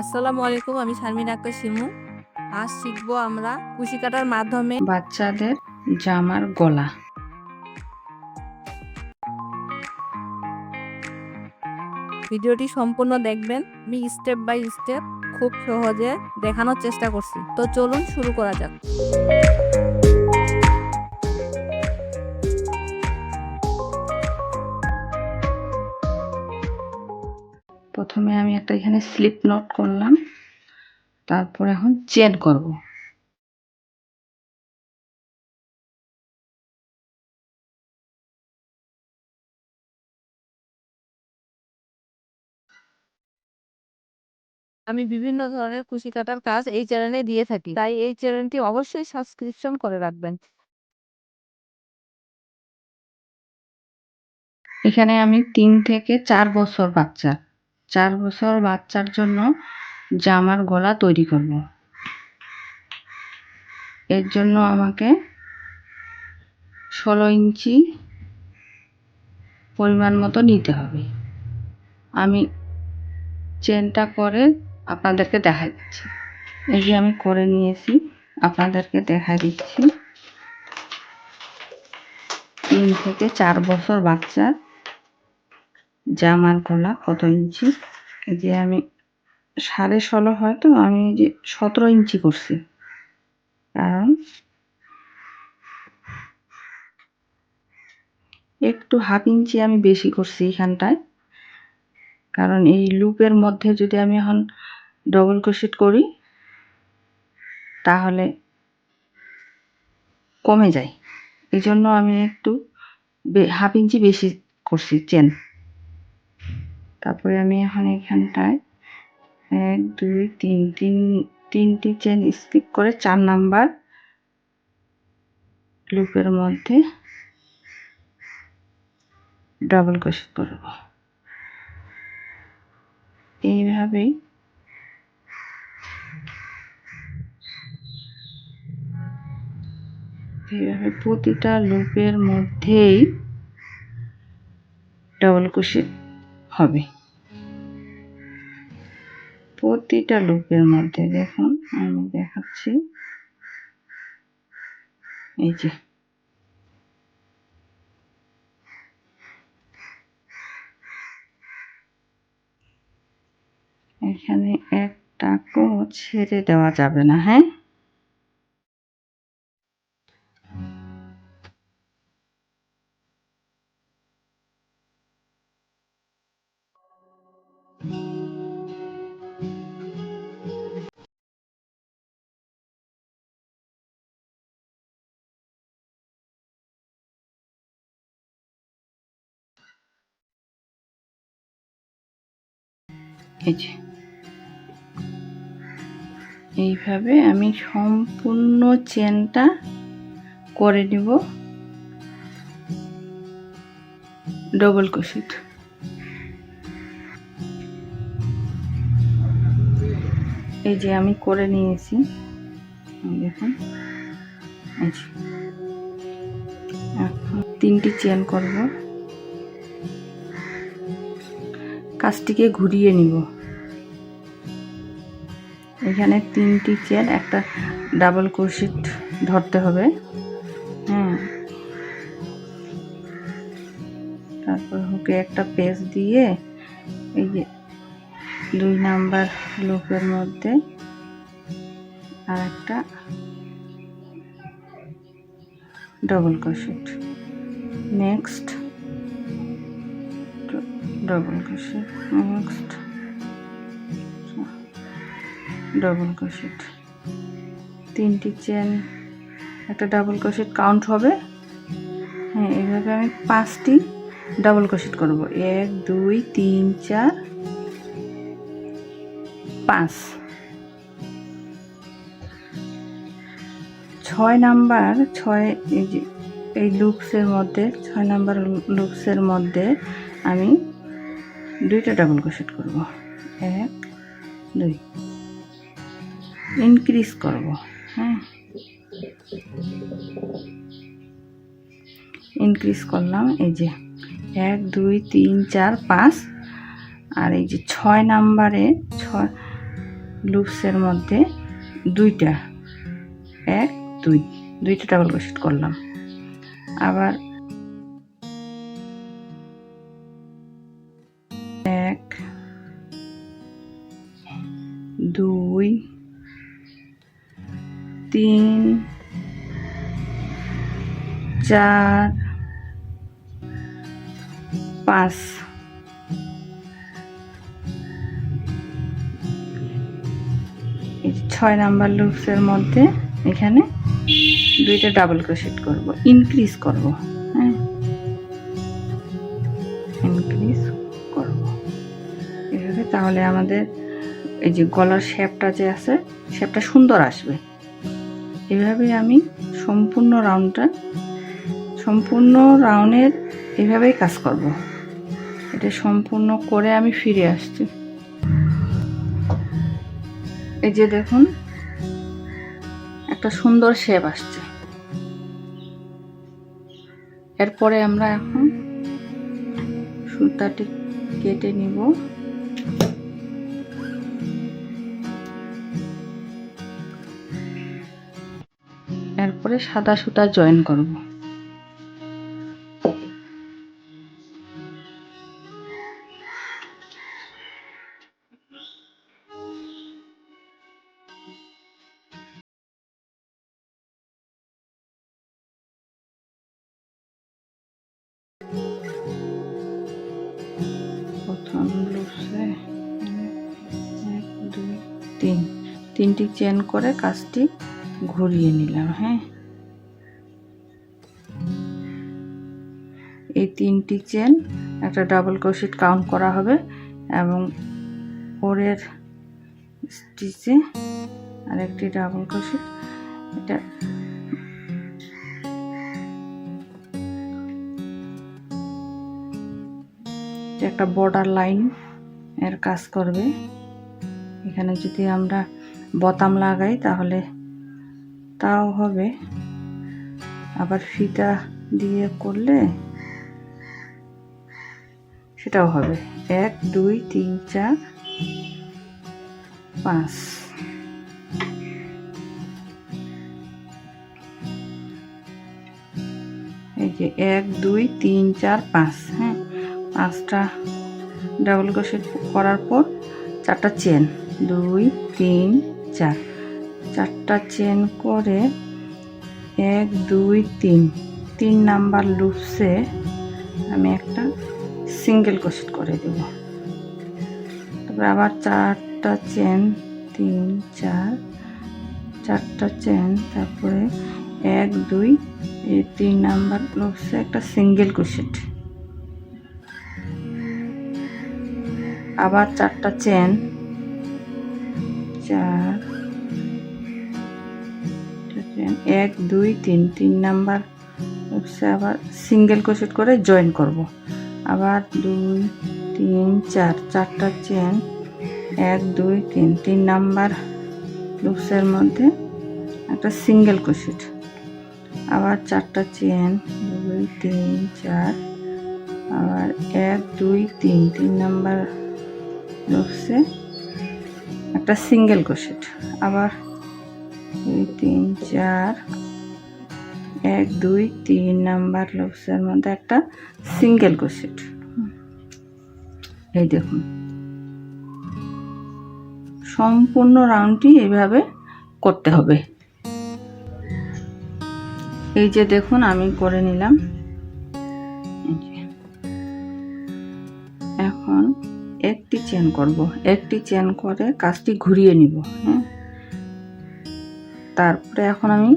আসসালামু আলাইকুম আমি শারমিন আক্তার শিমু। আজ শিখব আমরা কুশি কাটার মাধ্যমে বাচ্চাদের জামার গলা। ভিডিওটি সম্পূর্ণ দেখবেন আমি স্টেপ বাই স্টেপ খুব সহজে দেখানোর চেষ্টা করছি। তো চলুন শুরু করা যাক। প্রথমে আমি একটা এখানে স্লিপ নোট করলাম। তারপর এখন চেন করব। আমি বিভিন্ন ধরনের কুশি কাটার কাজ এই চ্যানেলে দিয়ে থাকি তাই এই চ্যানেলটি অবশ্যই সাবস্ক্রিপশন করে রাখবেন। এখানে আমি তিন থেকে চার বছর বাচ্চা। চার বছর বাচ্চার জন্য জামার গলা তৈরি করব। এর জন্য আমাকে ষোলো ইঞ্চি পরিমাণ মতো নিতে হবে। আমি চেনটা করে আপনাদেরকে দেখা দিচ্ছি। এই যে আমি করে নিয়েছি, আপনাদেরকে দেখাই দিচ্ছি। তিন থেকে চার বছর বাচ্চার জামার গলা কত ইঞ্চি? যে আমি সাড়ে ষোলো হয়তো, আমি যে সতেরো ইঞ্চি করছি। কারণ একটু হাফ ইঞ্চি আমি বেশি করছি এখানটায়। কারণ এই লুপের মধ্যে যদি আমি এখন ডবল ক্রোশেট করি, তাহলে কমে যায়। এই জন্য আমি একটু হাফ ইঞ্চি বেশি করছি চেন তারপরে আমি এখন এখানটায় এক, দুই, তিন তিন, তিনটি চেন স্কিপ করে চার নাম্বার লুপের মধ্যে ডাবল ক্রোশেট করব। এইভাবেই এইভাবে প্রতিটা লুপের মধ্যেই ডাবল ক্রোশেট হবে। প্রতিটা লুপের মধ্যে দেখুন, আমি দেখাচ্ছি। এই যে। এখানে একটাকেও ছেড়ে দেওয়া যাবে না হ্যাঁ? এইভাবে আমি সম্পূর্ণ চেনটা করে নিব। ডবল ক্রোশেট এই যে আমি করে নিয়েছি। দেখুন। তিনটি চেন করব। কাজটিকে ঘুরিয়ে নিব। এখানে তিনটি চেন, একটা ডাবল ক্রোশেট ধরতে হবে। হ্যাঁ। তারপর হুকে একটা পেজ দিয়ে এই যে দুই নাম্বার লুপের মধ্যে আর একটা double crochet next double crochet next double crochet তিনটি চেন একটা ডাবল ক্রোশেট কাউন্ট হবে। হ্যাঁ এইভাবে আমি পাঁচটি ডাবল ক্রোশেট করব। এক, দুই, তিন, চার পাঁচ। ছয় নাম্বার, ছয়, এই যে, এই লুপসের মধ্যে, ছয় নাম্বার লুপসের মধ্যে আমি দুইটা ডাবল ক্রোশেট করব। এক, দুই। ইনক্রিজ করব হ্যাঁ। ইনক্রিজ করলাম, এই যে, এক, দুই, তিন, চার, পাঁচ। আর এই যে ছয় নাম্বারে, ছয় লুপসের মধ্যে দুইটা। এক, দুই। দুইটা ডাবল ক্রোশেট করলাম। আবার এক, দুই, তিন, চার, পাঁচ। ছয় নাম্বার লুপসের মধ্যে এখানে দুইটা ডাবল ক্রোশেট করব ইনক্রিজ করব হ্যাঁ? ইনক্রিজ করব। এভাবে তাহলে আমাদের এই যে গলার শেপটা যে আছে শেপটা সুন্দর আসবে। এভাবে আমি সম্পূর্ণ রাউন্ডটা সম্পূর্ণ রাউন্ডের এভাবেই কাজ করব। এটা সম্পূর্ণ করে আমি ফিরে আসছি। এই যে দেখুন, একটা সুন্দর শেপ আসছে। এরপরে আমরা এখন সুতাটি কেটে নিব। এরপরে সাদা সুতা জয়েন করব। তিনটি চেন করে কাজটি ঘুরিয়ে নিলাম হ্যাঁ। এই তিনটি চেন একটা ডাবল ক্রোশেট কাউন্ট করা হবে এবং পরের স্টিচে আরেকটি ডাবল ক্রোশেট এটা একটা বর্ডার লাইন এর কাজ করবে। এখানে যদি আমরা বোতাম লাগাই, তাহলে তাও হবে। আবার ফিতা দিয়ে করলে সেটাও হবে। এক, দুই, তিন, চার, পাঁচ। এই যে এক, দুই, তিন, চার, পাঁচ হ্যাঁ? পাঁচটা ডাবল ক্রোশেট করার পর চারটা চেন। দুই, তিন চার চারটা চেন করে এক, দুই, তিন। তিন নাম্বার লুপসে আমি একটা সিঙ্গেল ক্রোশেট করে দেব। তারপরে আবার চারটা চেন, তিন, চার, চারটা চেন, তারপরে এক, দুই, এই তিন নাম্বার লুপসে একটা সিঙ্গেল ক্রোশেট আবার চারটা চেন চার এক, দুই, তিন তিন নাম্বার হচ্ছে আবার সিঙ্গেল ক্রোশেট করে জয়েন করব। আবার দুই, তিন, চার, চারটা চেন এক, দুই, তিন তিন নাম্বার লুপসের মধ্যে একটা সিঙ্গেল ক্রোশেট আবার চারটা চেন দুই, তিন, চার। আবার এক, দুই, তিন তিন নাম্বার লুপসে একটা সিঙ্গেল ক্রোশেট আবার দুই, তিন, চার, এক, দুই, তিন নাম্বার লুপসের মধ্যে একটা সিঙ্গেল ক্রোশেট এই দেখুন। সম্পূর্ণ রাউন্ডটি এইভাবে করতে হবে। এই যে দেখুন, আমি করে নিলাম। এখন একটি চেন করব। একটি চেন করে কাজটি ঘুরিয়ে নিব হ্যাঁ তারপরে এখন আমি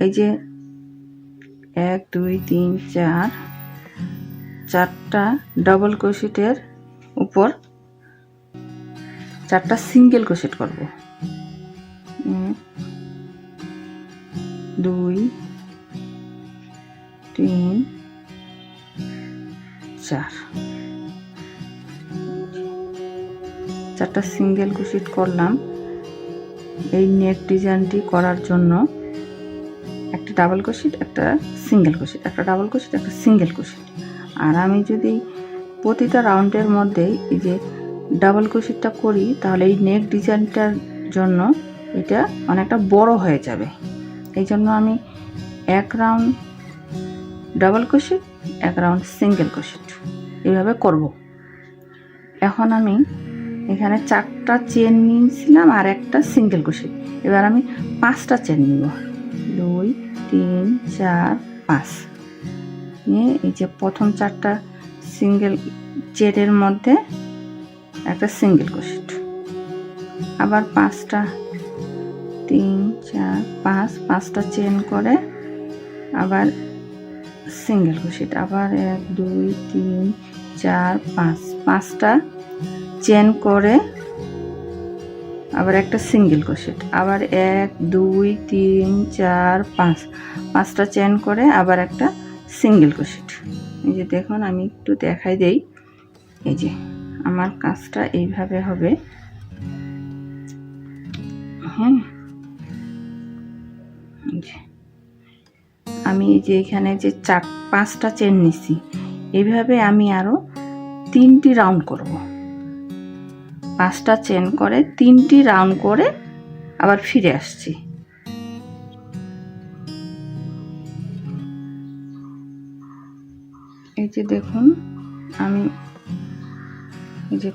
এই যে এক, দুই, তিন, চার, চারটা ডবল ক্রোশেটের উপর চারটা সিঙ্গেল ক্রোশেট করব। দুই, তিন, চার। চারটা সিঙ্গেল ক্রোশেট করলাম। এই নেক ডিজাইনটি করার জন্য একটা ডাবল ক্রোশেট একটা সিঙ্গেল ক্রোশেট একটা ডাবল ক্রোশেট একটা সিঙ্গেল ক্রোশেট আর আমি যদি প্রতিটা রাউন্ডের মধ্যে এই যে ডাবল ক্রোশেটটা করি, তাহলে এই নেক ডিজাইনটার জন্য এটা অনেকটা বড় হয়ে যাবে। এই জন্য আমি এক রাউন্ড ডাবল ক্রোশেট এক রাউন্ড সিঙ্গেল ক্রোশেট এইভাবে করব। এখন আমি এখানে চারটা চেন নিয়েছিলাম আর একটা সিঙ্গেল ক্রোশেট এবার আমি পাঁচটা চেন নিব। দুই, তিন, চার, পাঁচ। নিয়ে এই যে প্রথম চারটা সিঙ্গেল চেনের মধ্যে একটা সিঙ্গেল ক্রোশেট আবার পাঁচটা, তিন, চার, পাঁচ, পাঁচটা চেন করে আবার সিঙ্গেল ক্রোশেট আবার এক, দুই, তিন, চার, পাঁচ। পাঁচটা চেন করে আবার একটা সিঙ্গেল ক্রোশেট। আবার এক, দুই, তিন, চার, পাঁচ। পাঁচটা চেন করে আবার একটা সিঙ্গেল ক্রোশেট। এই যে দেখুন, আমি একটু দেখাই দেই। এই যে, আমার কাজটা এইভাবে হবে। হ্যাঁ আমি এই যে এখানে যে চার, পাঁচটা চেন নিছি, এইভাবে আমি আরও তিনটি রাউন্ড করব। পাঁচটা চেন করে তিনটি রাউন্ড করে আবার ফিরে আসছি। এই যে দেখুন, আমি এই যে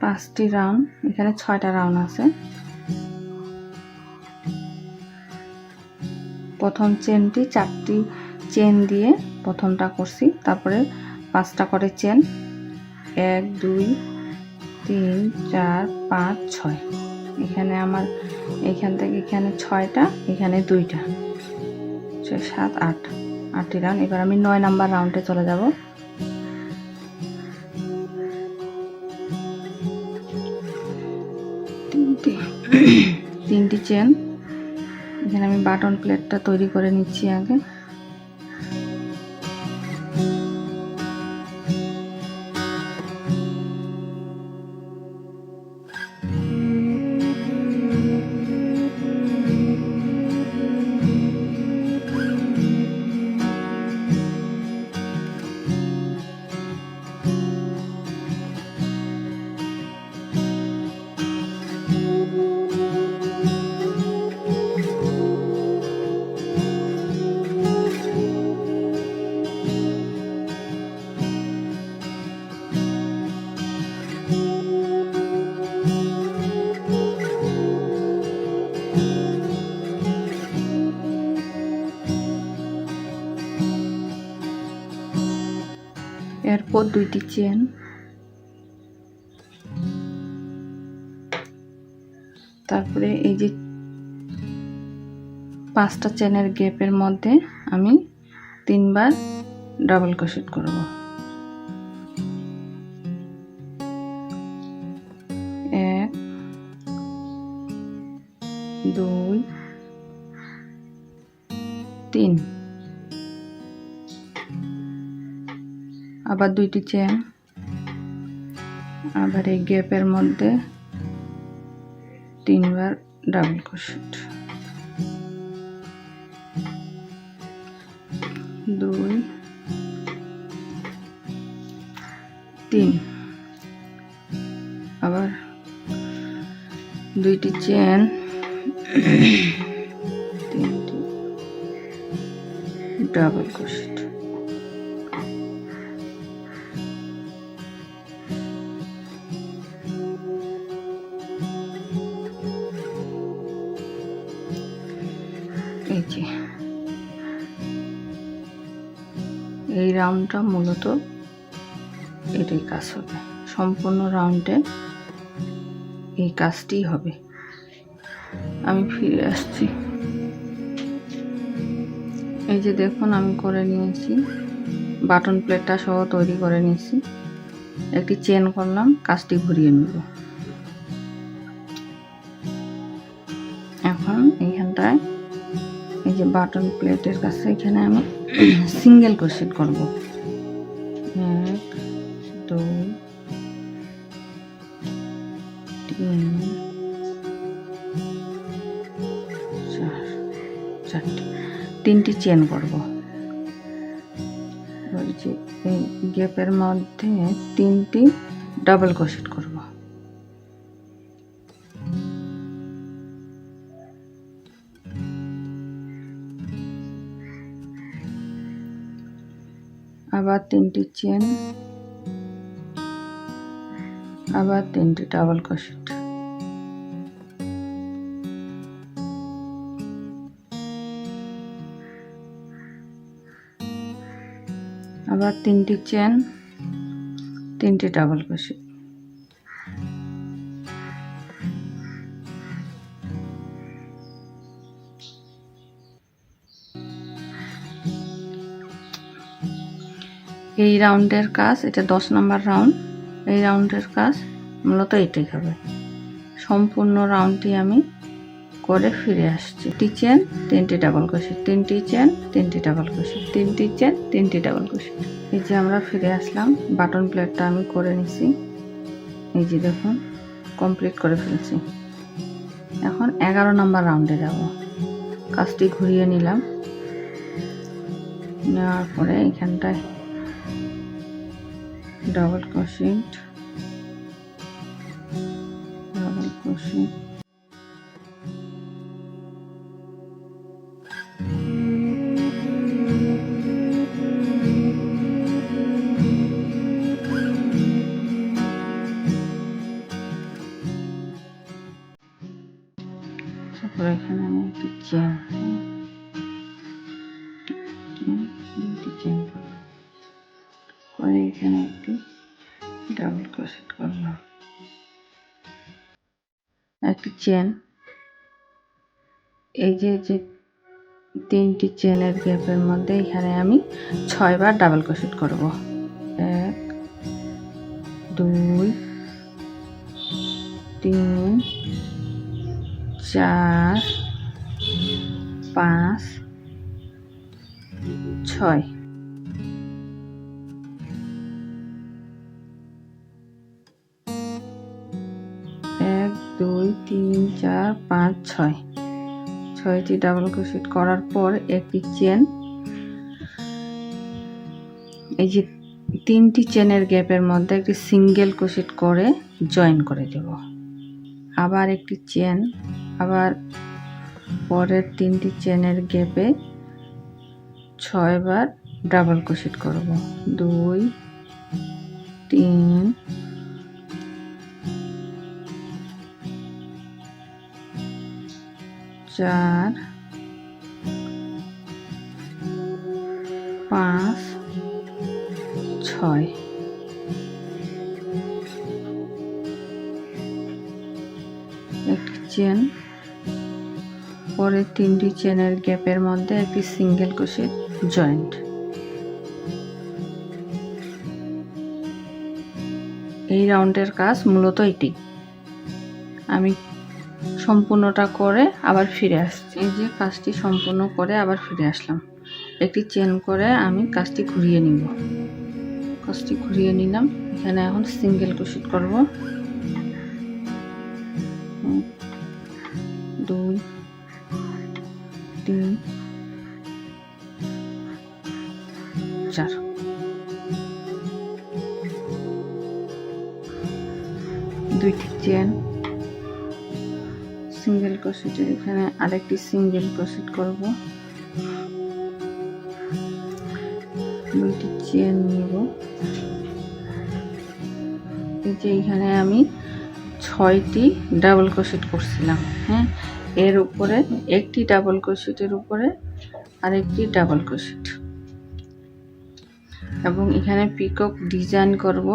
পাঁচটি রাউন্ড, এখানে ছয়টা রাউন্ড আছে। প্রথম চেনটি চারটি চেন দিয়ে প্রথমটা করছি, তারপরে পাঁচটা করে চেন। এক, দুই তিন, চার, পাঁচ, ছয়। এখানে আমার, এখান থেকে এখানে ছয়টা, এখানে দুইটা। ছয়, সাত, আট। আটটি রাউন্ড। এবার আমি নয় নাম্বার রাউন্ডে চলে যাব। তিনটি। তিনটি চেন। এখানে আমি বাটন প্লেটটা তৈরি করে নিচ্ছি আগে। দুইটি চেন। তারপরে এই যে পাঁচটা চেনের গ্যাপের মধ্যে আমি তিনবার ডাবল ক্রোশেট করব। আবার দুইটি চেন আবার এই গ্যাপের মধ্যে তিনবার ডাবল ক্রোশেট দুই, তিন, আবার দুইটি চেন তিনটি ডাবল ক্রোশেট রাউন্ডটা মূলত এটাই কাজ হবে। সম্পূর্ণ রাউন্ডে এই কাজটি হবে। আমি ফিরে আসছি। এই যে দেখুন, আমি করে নিয়েছি। বাটন প্লেটটা সহ তৈরি করে নিয়েছি। একটি চেন করলাম, কাজটি ঘুরিয়ে নেব। এখন এইখানটায় এই যে বাটন প্লেটের কাছে এখানে আমি সিঙ্গেল ক্রোশেট করব। চেন করব। এবার যে এই গ্যাপের মধ্যে তিনটি ডাবল ক্রোশেট করব। আবার তিনটি চেন, আবার তিনটি ডাবল ক্রোশেট আবার তিনটি চেন তিনটি ডাবল ক্রোশেট এই রাউন্ডের কাজ, এটা দশ নম্বর রাউন্ড এই রাউন্ডের কাজ মূলত এটাই হবে। সম্পূর্ণ রাউন্ডটি আমি করে ফিরে আসছি। একটি চেন তিনটি ডাবল ক্রোশেট তিনটি চেন তিনটি ডাবল ক্রোশেট তিনটি চেন তিনটি ডাবল ক্রোশেট এই যে আমরা ফিরে আসলাম বাটন প্লেটটা আমি করে নিছি। এই যে দেখুন কমপ্লিট করে ফেলছি। এখন এগারো নম্বর রাউন্ডে যাব। কাজটি ঘুরিয়ে নিলাম। নেওয়ার পরে এখানটায় double crochet double crochet chain পরে এখানে একটি ডাবল ক্রোশেট করলাম একটি চেন এই যে যে তিনটি চেনের গ্যাপের মধ্যে এখানে আমি ছয়বার ডাবল ক্রোশেট করব। এক, দুই, তিন, চার, পাঁচ ছয় এক, দুই, তিন, চার, পাঁচ, ছয়। ছয়টি ডাবল ক্রোশেট করার পর একটি চেন এই যে তিনটি চেনের গ্যাপের মধ্যে একটি সিঙ্গেল ক্রোশেট করে জয়েন করে দেব। আবার একটি চেন আবার পরের তিনটি চেনের গ্যাপে ছয়বার ডাবল ক্রোশেট করব। দুই, তিন, চার, পাঁচ, ছয়। একটি চেন, পরে তিনটি চেনের গ্যাপের মধ্যে একটি সিঙ্গেল ক্রোশেট জয়েন্ট। এই রাউন্ডের কাজ মূলত এটি। আমি সম্পূর্ণটা করে আবার ফিরে আসছি। এই যে কাজটি সম্পূর্ণ করে আবার ফিরে আসলাম। একটি চেন করে আমি কাজটি ঘুরিয়ে নিব। কাজটি ঘুরিয়ে নিলাম। এখানে এখন সিঙ্গেল ক্রোশেট করব। দুই, তিন চেন সিঙ্গেল ক্রোশেটের এখানে আরেকটি সিঙ্গেল ক্রোশেট করব। দুইটি চেন নিব। এই যে এখানে আমি ছয়টি ডাবল ক্রোশেট করছিলাম হ্যাঁ? এর উপরে একটি ডাবল ক্রোশেটের উপরে আরেকটি ডাবল ক্রোশেট এবং এখানে পিকক ডিজাইন করব।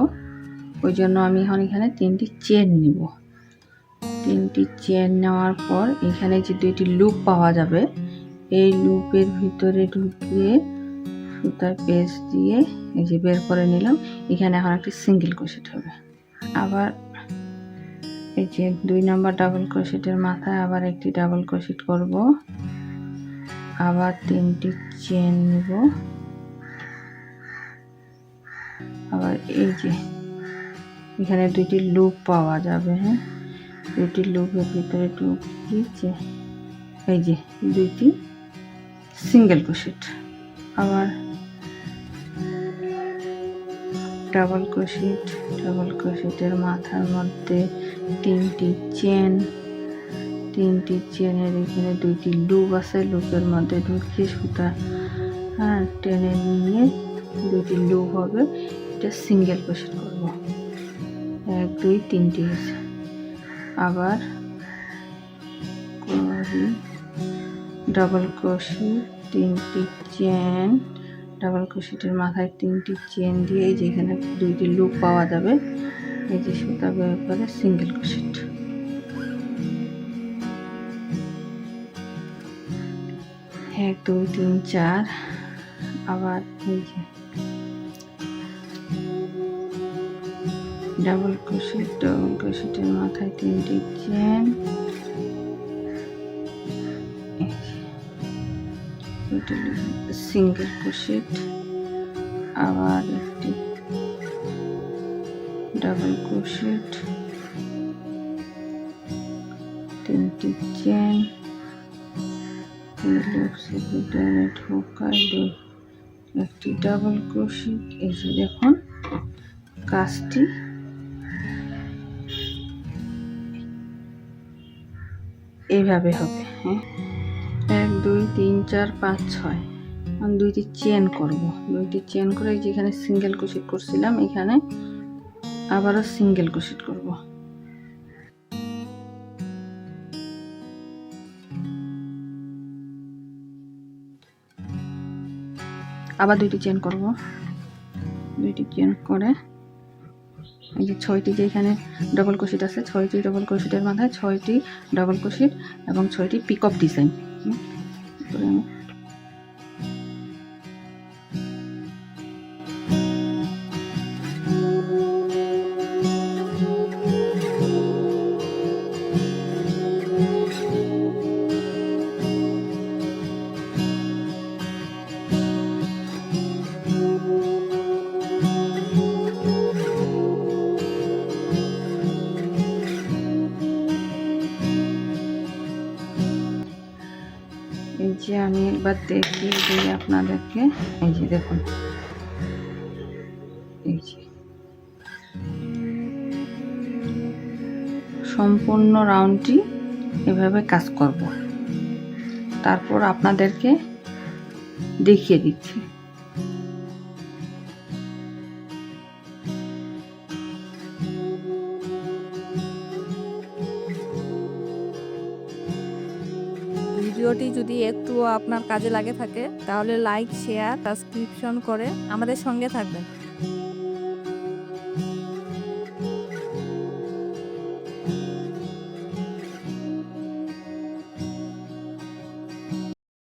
ওই জন্য আমি এখন এখানে তিনটি চেন নিব। তিনটি চেন নেওয়ার পর এখানে যে দুইটি লুপ পাওয়া যাবে, এই লুপের ভিতরে ঢুকিয়ে সুতার পেজ দিয়ে এই যে বের করে নিলাম। এখানে এখন একটি সিঙ্গেল ক্রোশেট হবে। আবার এই যে দুই নম্বর ডাবল ক্রোশেটের মাথায় আবার একটি ডাবল ক্রোশেট করব। আবার তিনটি চেন নিব। আবার এই যে এখানে দুইটি লুপ পাওয়া যাবে হ্যাঁ? দুইটি লুপের ভিতরে ঢুকিয়ে এই যে দুইটি সিঙ্গেল ক্রোশেট আবার ডাবল ক্রোশেট ডাবল ক্রোশেটের মাথার মধ্যে তিনটি চেন তিনটি চেনের এখানে দুইটি লুপ আছে লুপের মধ্যে ঢুকিয়ে সুতা হ্যাঁ টেনে নিয়ে দুইটি লুপ হবে, এটা সিঙ্গেল ক্রোশেট করব। দুই, তিনটি আবার করি ডাবল ক্রোশেট তিনটি চেন ডাবল ক্রোশেটের মাথায় তিনটি চেন দিয়ে এই যেখানে দুইটি লুপ পাওয়া যাবে। এই যে সুতা বের করে সিঙ্গেল ক্রোশেট এক, দুই, তিন, চার, আবার এই যে ডাবল ক্রোশেট ডাবল ক্রোশেটের মাথায় তিনটি চেন। Single crochet. আবার একটি ডাবল ক্রোশেট। তিনটি চেন। একটি ডাবল ক্রোশেট। এই যে দেখুন, কাজটি এইভাবে হবে হ্যাঁ? এক, দুই, তিন, চার, পাঁচ, ছয়। দুইটি চেন করব। দুইটি চেন করে যেখানে সিঙ্গেল ক্রোশেট করছিলাম, এখানে আবারও সিঙ্গেল ক্রোশেট করব। আবার দুইটি চেন করব। দুইটি চেন করে এই যে ছয়টি যে এখানে ডবল কোশিট আছে, ছয়টি ডবল ক্রোশেটের মাথায়, ছয়টি ডবল কোশিট এবং ছয়টি পিকঅপ ডিজাইন করে আমি আপনাদেরকে, এই যে দেখুন, এই যে। সম্পূর্ণ রাউন্ডটি এভাবে কাজ করব। তারপর আপনাদেরকে দেখিয়ে দিচ্ছি। যদি একটুও আপনার কাজে লাগে থাকে তাহলে লাইক শেয়ার সাবস্ক্রিপশন করে আমাদের সঙ্গে থাকবেন।